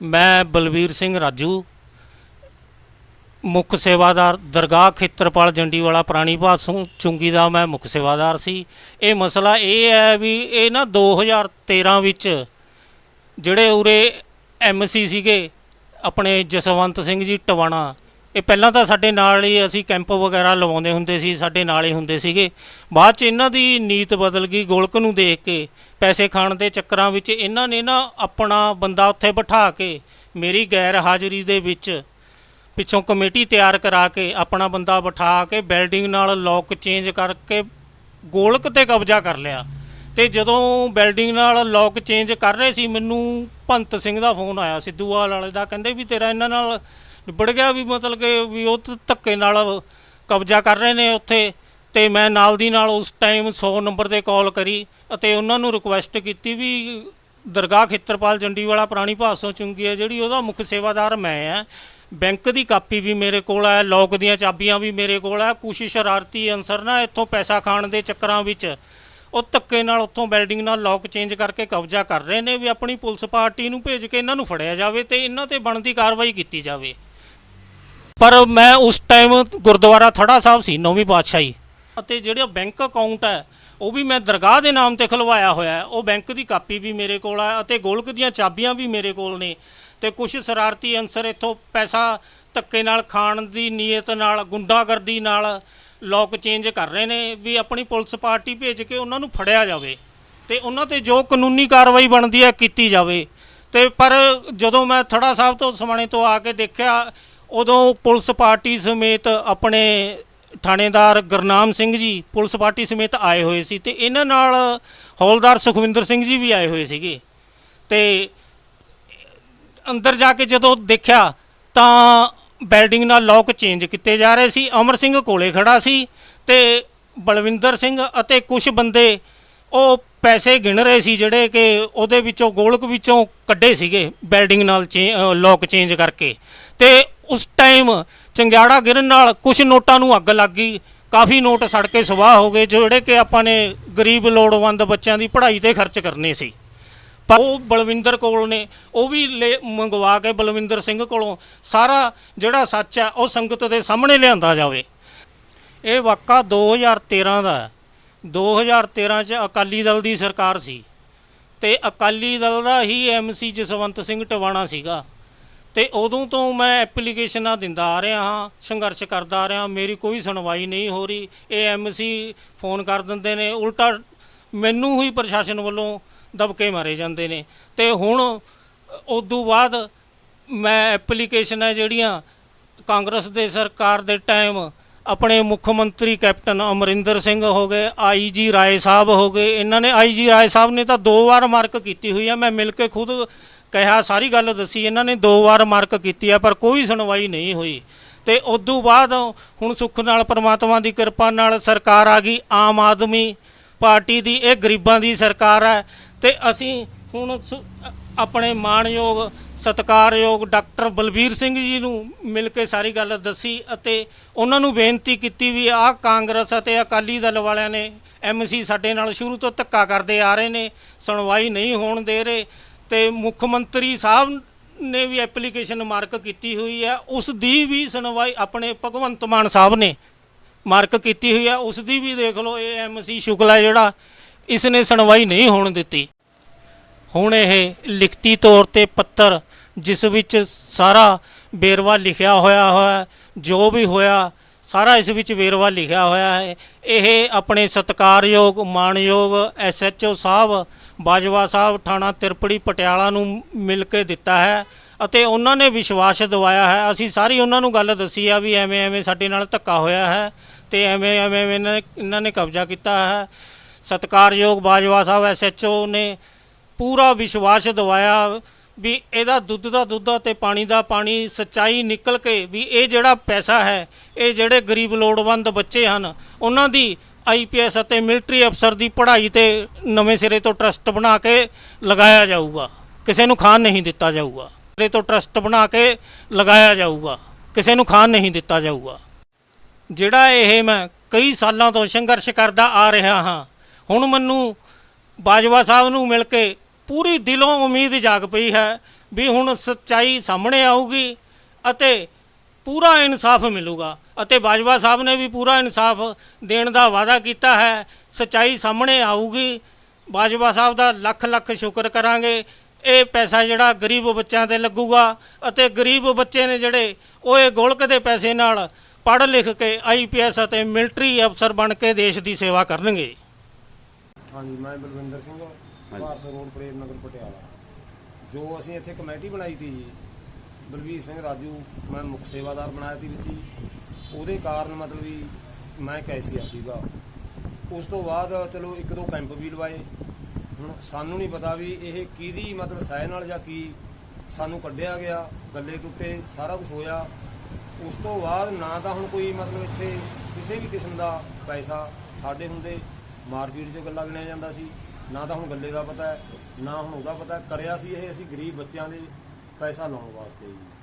ਮੈਂ ਬਲਵੀਰ ਸਿੰਘ ਰਾਜੂ, ਮੁੱਖ ਸੇਵਾਦਾਰ ਦਰਗਾਹ ਖੇਤਰਪਾਲ ਜੰਡੀ ਵਾਲਾ ਪ੍ਰਾਣੀ ਭਾਸੋਂ ਚੁੰਗੀ ਦਾ ਮੈਂ ਮੁੱਖ ਸੇਵਾਦਾਰ ਸੀ। ਇਹ ਮਸਲਾ ਇਹ ਹੈ ਵੀ ਇਹ ਨਾ 2013 ਵਿੱਚ ਜਿਹੜੇ ਉਰੇ ਐਮਸੀ ਸੀਗੇ, ਆਪਣੇ ਜਸਵੰਤ ਸਿੰਘ ਜੀ ਟਵਾਣਾ, ਇਹ ਪਹਿਲਾਂ ਤਾਂ ਸਾਡੇ ਨਾਲ ਹੀ ਅਸੀਂ ਕੈਂਪ ਵਗੈਰਾ ਲਵਾਉਂਦੇ ਹੁੰਦੇ ਸੀ, ਸਾਡੇ ਨਾਲ ਹੀ ਹੁੰਦੇ ਸੀਗੇ। ਬਾਅਦ ਚ ਇਹਨਾਂ ਦੀ ਨੀਤ ਬਦਲ ਗਈ, ਗੋਲਕ ਨੂੰ ਦੇਖ ਕੇ ਪੈਸੇ ਖਾਣ ਦੇ ਚੱਕਰਾਂ ਵਿੱਚ ਇਹਨਾਂ ਨੇ ਨਾ ਆਪਣਾ ਬੰਦਾ ਉੱਥੇ ਬਿਠਾ ਕੇ, ਮੇਰੀ ਗੈਰ ਹਾਜ਼ਰੀ ਦੇ ਵਿੱਚ ਪਿੱਛੋਂ ਕਮੇਟੀ ਤਿਆਰ ਕਰਾ ਕੇ ਆਪਣਾ ਬੰਦਾ ਬਿਠਾ ਕੇ ਬਿਲਡਿੰਗ ਨਾਲ ਲੋਕ ਚੇਂਜ ਕਰਕੇ ਗੋਲਕ ਤੇ ਕਬਜ਼ਾ ਕਰ ਲਿਆ। ਤੇ ਜਦੋਂ ਬਿਲਡਿੰਗ ਨਾਲ ਲੋਕ ਚੇਂਜ ਕਰ ਰਹੇ ਸੀ, ਮੈਨੂੰ ਭੰਤ ਸਿੰਘ ਦਾ ਫੋਨ ਆਇਆ ਸਿੱਧੂਵਾਲ ਵਾਲੇ ਦਾ, ਕਹਿੰਦੇ ਵੀ ਤੇਰਾ ਇਹਨਾਂ ਨਾਲ ਨਿਬੜ ਗਿਆ ਵੀ ਮਤਲਬ ਕਿ ਵੀ ਉਹ ਧੱਕੇ ਨਾਲ ਕਬਜ਼ਾ ਕਰ ਰਹੇ ਨੇ ਉੱਥੇ। ਤੇ ਮੈਂ ਨਾਲ ਦੀ ਨਾਲ ਉਸ ਟਾਈਮ 100 ਨੰਬਰ ਤੇ ਕਾਲ ਕਰੀ। ਅਤੇ ਉਹਨਾਂ ਨੂੰ ਰਿਕੁਐਸਟ ਕੀਤੀ ਵੀ ਦਰਗਾਹ ਖੇਤਰਪਾਲ ਜੰਡੀ ਵਾਲਾ ਪੁਰਾਣੀ ਭਾਸੋਂ ਚੁੰਗੀ ਹੈ ਜਿਹੜੀ ਉਹਦਾ ਮੁੱਖ ਸੇਵਾਦਾਰ ਮੈਂ ਆ। ਬੈਂਕ ਦੀ ਕਾਪੀ ਵੀ ਮੇਰੇ ਕੋਲ ਹੈ ਲੋਕ ਦੀਆਂ ਚਾਬੀਆਂ ਵੀ ਮੇਰੇ ਕੋਲ ਹੈ ਕੁਛ ਸ਼ਰਾਰਤੀ ਅਨਸਰ ਨਾ ਇੱਥੋਂ ਪੈਸਾ ਖਾਣ ਦੇ ਚੱਕਰਾਂ ਵਿੱਚ। ਉਹ ਧੱਕੇ ਨਾਲ ਉੱਥੋਂ ਬਿਲਡਿੰਗ ਨਾਲ ਲੋਕ ਚੇਂਜ ਕਰਕੇ ਕਬਜ਼ਾ ਕਰ ਰਹੇ ਨੇ ਵੀ ਆਪਣੀ ਪੁਲਿਸ ਪਾਰਟੀ ਨੂੰ ਭੇਜ ਕੇ ਇਹਨਾਂ ਨੂੰ ਫੜਿਆ ਜਾਵੇ ਤੇ ਇਹਨਾਂ ਤੇ ਬਣਦੀ ਕਾਰਵਾਈ ਕੀਤੀ ਜਾਵੇ। ਪਰ ਮੈਂ ਉਸ ਟਾਈਮ ਗੁਰਦੁਆਰਾ ਥੜਾ ਸਾਹਿਬ ਸੀ, ਨੌਵੀਂ ਪਾਤਸ਼ਾਹੀ। ਅਤੇ ਜਿਹੜਾ ਬੈਂਕ ਅਕਾਊਂਟ ਹੈ ਉਹ ਵੀ ਮੈਂ ਦਰਗਾਹ ਦੇ ਨਾਮ ਤੇ ਖਲਵਾਇਆ ਹੋਇਆ ਉਹ ਬੈਂਕ ਦੀ ਕਾਪੀ ਵੀ ਮੇਰੇ ਕੋਲ ਹੈ ਅਤੇ ਗੋਲਕ ਦੀਆਂ ਚਾਬੀਆਂ ਵੀ ਮੇਰੇ ਕੋਲ ਨੇ। ਤੇ ਕੁਝ ਸ਼ਰਾਰਤੀ ਅਨਸਰ ਇੱਥੋਂ ਪੈਸਾ ਧੱਕੇ ਨਾਲ ਖਾਣ ਦੀ ਨੀਅਤ ਨਾਲ, ਗੁੰਡਾਗਰਦੀ ਨਾਲ ਲੋਕ ਚੇਂਜ ਕਰ ਰਹੇ ਨੇ ਵੀ ਆਪਣੀ ਪੁਲਿਸ ਪਾਰਟੀ ਭੇਜ ਕੇ ਉਹਨਾਂ ਨੂੰ ਫੜਿਆ ਜਾਵੇ ਤੇ ਉਹਨਾਂ ਤੇ ਜੋ ਕਾਨੂੰਨੀ ਕਾਰਵਾਈ ਬਣਦੀ ਹੈ ਕੀਤੀ ਜਾਵੇ। ਤੇ ਪਰ ਜਦੋਂ ਮੈਂ ਥੜਾ ਸਾਹਿਬ ਤੋਂ ਸਮਾਣੇ ਤੋਂ ਆ ਕੇ ਦੇਖਿਆ, ਉਦੋਂ ਪੁਲਿਸ ਪਾਰਟੀ ਸਮੇਤ ਆਪਣੇ ਥਾਣੇਦਾਰ ਗੁਰਨਾਮ ਸਿੰਘ ਜੀ ਪੁਲਿਸ ਪਾਰਟੀ ਸਮੇਤ ਆਏ ਹੋਏ ਸੀ ਤੇ ਇਹਨਾਂ ਨਾਲ ਹੌਲਦਾਰ ਸੁਖਵਿੰਦਰ ਸਿੰਘ ਜੀ ਵੀ ਆਏ ਹੋਏ ਸੀਗੇ। ਤੇ ਅੰਦਰ ਜਾ ਕੇ ਜਦੋਂ ਦੇਖਿਆ ਤਾਂ ਬਿਲਡਿੰਗ ਨਾਲ ਲੋਕ ਚੇਂਜ ਕੀਤੇ ਜਾ ਰਹੇ ਸੀ। ਅਮਰ ਸਿੰਘ ਕੋਲੇ ਖੜਾ ਸੀ ਤੇ ਬਲਵਿੰਦਰ ਸਿੰਘ ਅਤੇ ਕੁਝ ਬੰਦੇ ਉਹ ਪੈਸੇ ਗਿਣ ਰਹੇ ਸੀ ਜਿਹੜੇ ਕਿ ਉਹਦੇ ਵਿੱਚੋਂ ਗੋਲਕ ਵਿੱਚੋਂ ਕੱਢੇ ਸੀਗੇ ਬਿਲਡਿੰਗ ਨਾਲ ਲੋਕ ਚੇਂਜ ਕਰਕੇ। ਤੇ ਉਸ ਟਾਈਮ ਚੰਗਿਆੜਾ ਗਿਰਨ ਨਾਲ ਕੁਝ ਨੋਟਾਂ ਨੂੰ ਅੱਗ ਲੱਗ ਗਈ। ਕਾਫੀ ਨੋਟ ਸੜ ਕੇ ਸਵਾਹ ਹੋ ਗਏ, ਜਿਹੜੇ ਕਿ ਆਪਾਂ ਨੇ ਗਰੀਬ ਲੋੜਵੰਦ ਬੱਚਿਆਂ ਦੀ ਪੜ੍ਹਾਈ ਤੇ ਖਰਚ ਕਰਨੇ ਸੀ। ਪਰ ਉਹ ਬਲਵਿੰਦਰ ਕੋਲ ਨੇ, ਉਹ ਵੀ ਲੈ- ਮੰਗਵਾ ਕੇ ਬਲਵਿੰਦਰ ਸਿੰਘ ਕੋਲੋਂ ਸਾਰਾ ਜਿਹੜਾ ਸੱਚ ਹੈ, ਉਹ ਸੰਗਤ ਦੇ ਸਾਹਮਣੇ ਲਿਆਂਦਾ ਜਾਵੇ। ਇਹ ਵਾਕਾ 2013 ਦਾ ਹੈ। 2013 ਚ ਅਕਾਲੀ ਦਲ ਦੀ ਸਰਕਾਰ ਸੀ। ਤੇ ਅਕਾਲੀ ਦਲ ਦਾ ਹੀ ਐਮਸੀ ਜਸਵੰਤ ਸਿੰਘ ਟਵਾਣਾ ਸੀਗਾ। ਤੇ ਉਦੋਂ ਤੋਂ ਮੈਂ ਐਪਲੀਕੇਸ਼ਨਾਂ ਦਿੰਦਾ ਆ ਰਿਹਾ ਹਾਂ, ਸੰਘਰਸ਼ ਕਰਦਾ ਆ ਰਿਹਾ ਮੇਰੀ ਕੋਈ ਸੁਣਵਾਈ ਨਹੀਂ ਹੋ ਰਹੀ। ਇਹ ਐਮਸੀ ਫੋਨ ਕਰ ਦਿੰਦੇ ਨੇ, ਉਲਟਾ ਮੈਨੂੰ ਹੀ ਪ੍ਰਸ਼ਾਸਨ ਵੱਲੋਂ ਦਬਕੇ ਮਾਰੇ ਜਾਂਦੇ ਨੇ। ਤੇ ਹੁਣ ਉਦੋਂ ਬਾਅਦ ਮੈਂ ਐਪਲੀਕੇਸ਼ਨਾਂ ਜਿਹੜੀਆਂ ਕਾਂਗਰਸ ਦੇ ਸਰਕਾਰ ਦੇ ਟਾਈਮ, ਆਪਣੇ ਮੁੱਖ ਮੰਤਰੀ ਕੈਪਟਨ ਅਮਰਿੰਦਰ ਸਿੰਘ ਹੋ ਗਏ ਆਈਜੀ ਰਾਏ ਸਾਹਿਬ ਹੋ ਗਏ, ਇਹਨਾਂ ਨੇ ਆਈਜੀ ਰਾਏ ਸਾਹਿਬ ਨੇ ਤਾਂ ਦੋ ਵਾਰ ਮਾਰਕ ਕੀਤੀ ਹੋਈ ਆ, ਮੈਂ ਮਿਲ ਕੇ ਖੁਦ ਕਿਹਾ, ਸਾਰੀ ਗੱਲ ਦੱਸੀ, ਇਹਨਾਂ ਨੇ ਦੋ ਵਾਰ ਮਾਰਕ ਕੀਤੀ ਆ, ਪਰ ਕੋਈ ਸੁਣਵਾਈ ਨਹੀਂ ਹੋਈ। ਤੇ ਉਦੋਂ ਬਾਅਦ ਹੁਣ ਸੁੱਖ ਨਾਲ, ਪ੍ਰਮਾਤਮਾ ਦੀ ਕਿਰਪਾ ਨਾਲ ਸਰਕਾਰ ਆ ਗਈ, ਆਮ ਆਦਮੀ ਪਾਰਟੀ ਦੀ, ਇਹ ਗਰੀਬਾਂ ਦੀ ਸਰਕਾਰ ਹੈ ਤੇ ਅਸੀਂ ਹੁਣ ਸੁ- ਆਪਣੇ ਮਾਣਯੋਗ, ਸਤਿਕਾਰਯੋਗ ਡਾਕਟਰ ਬਲਬੀਰ ਸਿੰਘ ਜੀ ਨੂੰ ਮਿਲ ਕੇ ਸਾਰੀ ਗੱਲ ਦੱਸੀ ਅਤੇ ਉਹਨਾਂ ਨੂੰ ਬੇਨਤੀ ਕੀਤੀ ਵੀ ਆਹ ਕਾਂਗਰਸ ਅਤੇ ਅਕਾਲੀ ਦਲ ਵਾਲਿਆਂ ਨੇ ਐਮਸੀ ਸਾਡੇ ਨਾਲ ਸ਼ੁਰੂ ਤੋਂ ਧੱਕਾ ਕਰਦੇ ਆ ਰਹੇ ਨੇ, ਸੁਣਵਾਈ ਨਹੀਂ ਹੋਣ ਦੇ ਰਹੇ। ਤੇ ਮੁੱਖ ਮੰਤਰੀ ਸਾਹਿਬ ਨੇ ਵੀ ਐਪਲੀਕੇਸ਼ਨ ਮਾਰਕ ਕੀਤੀ ਹੋਈ ਹੈ, ਉਸ ਦੀ ਵੀ ਸੁਣਵਾਈ ਆਪਣੇ ਭਗਵੰਤ ਮਾਨ ਸਾਹਿਬ ਨੇ ਮਾਰਕ ਕੀਤੀ ਹੋਈ ਹੈ, ਉਸ ਦੀ ਵੀ ਦੇਖ ਲਓ ਇਹ ਐਮਸੀ ਸ਼ੁਕਲਾ ਜਿਹੜਾ ਇਸ ਨੇ ਸੁਣਵਾਈ ਨਹੀਂ ਹੋਣ ਦਿੱਤੀ। ਹੁਣ ਇਹ ਲਿਖਤੀ ਤੌਰ ਤੇ ਪੱਤਰ, ਜਿਸ ਵਿੱਚ ਸਾਰਾ ਬੇਰਵਾ ਲਿਖਿਆ ਹੋਇਆ ਹੋਇਆ, ਜੋ ਵੀ ਹੋਇਆ, ਸਾਰਾ ਇਸ ਵਿੱਚ ਵੇਰਵਾ ਲਿਖਿਆ ਹੋਇਆ ਹੈ। ਇਹ ਆਪਣੇ ਸਤਿਕਾਰਯੋਗ ਮਾਣਯੋਗ ਐਸਐਚਓ ਸਾਹਿਬ ਬਾਜਵਾ ਸਾਹਿਬ ਥਾਣਾ ਤਿਰਪੜੀ ਪਟਿਆਲਾ ਨੂੰ ਮਿਲ ਕੇ ਦਿੱਤਾ ਹੈ ਅਤੇ ਉਹਨਾਂ ਨੇ ਵਿਸ਼ਵਾਸ ਦਿਵਾਇਆ ਹੈ। ਅਸੀਂ ਸਾਰੀ ਉਹਨਾਂ ਨੂੰ ਗੱਲ ਦੱਸੀ ਆ ਵੀ ਐਵੇਂ ਐਵੇਂ ਸਾਡੇ ਨਾਲ ਧੱਕਾ ਹੋਇਆ ਹੈ ਤੇ ਐਵੇਂ ਐਵੇਂ ਐਵੇਂ ਇਹਨਾਂ ਨੇ- ਇਹਨਾਂ ਨੇ ਕਬਜ਼ਾ ਕੀਤਾ ਹੈ। ਸਤਿਕਾਰਯੋਗ ਬਾਜਵਾ ਸਾਹਿਬ ਐਸਐਚਓ ਨੇ ਪੂਰਾ ਵਿਸ਼ਵਾਸ ਦਿਵਾਇਆ ਵੀ ਇਹਦਾ ਦੁੱਧ ਦਾ ਦੁੱਧ ਤੇ ਪਾਣੀ ਦਾ ਪਾਣੀ ਸਚਾਈ ਨਿਕਲ ਕੇ ਵੀ ਇਹ ਜਿਹੜਾ ਪੈਸਾ ਹੈ, ਇਹ ਜਿਹੜੇ ਗਰੀਬ ਲੋੜਵੰਦ ਬੱਚੇ ਹਨ, ਉਹਨਾਂ ਦੀ ਆਈਪੀਐਸ ਅਤੇ ਮਿਲਟਰੀ ਅਫਸਰ ਦੀ ਪੜ੍ਹਾਈ ਤੇ ਨਵੇਂ ਸਿਰੇ ਤੋਂ ਟਰਸਟ ਬਣਾ ਕੇ ਲਗਾਇਆ ਜਾਊਗਾ। ਕਿਸੇ ਨੂੰ ਖਾਣ ਨਹੀਂ ਦਿੱਤਾ ਜਾਊਗਾ। ਸਿਰੇ ਤੋਂ ਟਰਸਟ ਬਣਾ ਕੇ ਲਗਾਇਆ ਜਾਊਗਾ। ਕਿਸੇ ਨੂੰ ਖਾਣ ਨਹੀਂ ਦਿੱਤਾ ਜਾਊਗਾ। ਜਿਹੜਾ ਇਹ ਮੈਂ ਕਈ ਸਾਲਾਂ ਤੋਂ ਸੰਘਰਸ਼ ਕਰਦਾ ਆ ਰਿਹਾ ਹਾਂ, ਹੁਣ ਮੈਨੂੰ ਬਾਜਵਾ ਸਾਹਿਬ ਨੂੰ ਮਿਲ ਕੇ ਪੂਰੀ ਦਿਲੋਂ ਉਮੀਦ ਜਾਗ ਪਈ ਹੈ ਵੀ ਹੁਣ ਸੱਚਾਈ ਸਾਹਮਣੇ ਆਊਗੀ ਅਤੇ ਪੂਰਾ ਇਨਸਾਫ ਮਿਲੂਗਾ ਅਤੇ ਬਾਜਵਾ ਸਾਹਿਬ ਨੇ ਵੀ ਪੂਰਾ ਇਨਸਾਫ ਦੇਣ ਦਾ ਵਾਅਦਾ ਕੀਤਾ ਹੈ ਸੱਚਾਈ ਸਾਹਮਣੇ ਆਊਗੀ। ਬਾਜਵਾ ਸਾਹਿਬ ਦਾ ਲੱਖ ਲੱਖ ਸ਼ੁਕਰ ਕਰਾਂਗੇ। ਇਹ ਪੈਸਾ ਜਿਹੜਾ ਗਰੀਬ ਬੱਚਿਆਂ ਤੇ ਲੱਗੂਗਾ ਅਤੇ ਗਰੀਬ ਬੱਚੇ ਨੇ ਜਿਹੜੇ ਉਹ ਇਹ ਗੋਲਕ ਦੇ ਪੈਸੇ ਨਾਲ ਪੜ੍ਹ ਲਿਖ ਕੇ ਆਈਪੀਐਸ ਅਤੇ ਮਿਲਟਰੀ ਅਫਸਰ ਬਣ ਕੇ ਦੇਸ਼ ਦੀ ਸੇਵਾ ਕਰਨਗੇ। ਹਾਂਜੀ ਮੈਂ ਬਲਵਿੰਦਰ ਸਿੰਘ ਭਾਰਤ ਰੋਡ ਪ੍ਰੇਮ ਨਗਰ ਪਟਿਆਲਾ। ਜੋ ਅਸੀਂ ਇੱਥੇ ਕਮੇਟੀ ਬਣਾਈ ਜੀ ਬਲਵੀਰ ਸਿੰਘ ਰਾਜੂ ਮੈਂ ਮੁੱਖ ਸੇਵਾਦਾਰ ਬਣਾਇਆ ਸੀ ਵਿੱਚ ਹੀ ਉਹਦੇ ਕਾਰਨ ਮਤਲਬ ਵੀ ਮੈਂ ਕੈਸੀਆ ਸੀਗਾ। ਉਸ ਤੋਂ ਬਾਅਦ ਚਲੋ ਇੱਕ ਦੋ ਕੈਂਪ ਵੀ ਲਵਾਏ। ਹੁਣ ਸਾਨੂੰ ਨਹੀਂ ਪਤਾ ਵੀ ਇਹ ਕਿਹਦੀ ਮਤਲਬ ਸਹਿ ਨਾਲ ਜਾਂ ਕੀ ਸਾਨੂੰ ਕੱਢਿਆ ਗਿਆ, ਗੱਲੇ ਟੁੱਟੇ ਸਾਰਾ ਕੁਝ ਹੋਇਆ। ਉਸ ਤੋਂ ਬਾਅਦ ਨਾ ਤਾਂ ਹੁਣ ਕੋਈ ਮਤਲਬ ਇੱਥੇ ਕਿਸੇ ਵੀ ਕਿਸਮ ਦਾ ਪੈਸਾ ਸਾਡੇ ਹੁੰਦੇ, ਮਾਰਕੀਟ 'ਚ ਗੱਲਾਂ ਗਿਣਿਆ ਜਾਂਦਾ ਸੀ। ਨਾ ਤਾਂ ਹੁਣ ਗੱਲੇ ਦਾ ਪਤਾ ਹੈ, ਨਾ ਹੁਣ ਉਹਦਾ ਪਤਾ ਕਰਿਆ ਸੀ ਇਹ, ਅਸੀਂ ਗਰੀਬ ਬੱਚਿਆਂ ਦੇ ਪੈਸਾ ਲਾਉਣ ਵਾਸਤੇ ਜੀ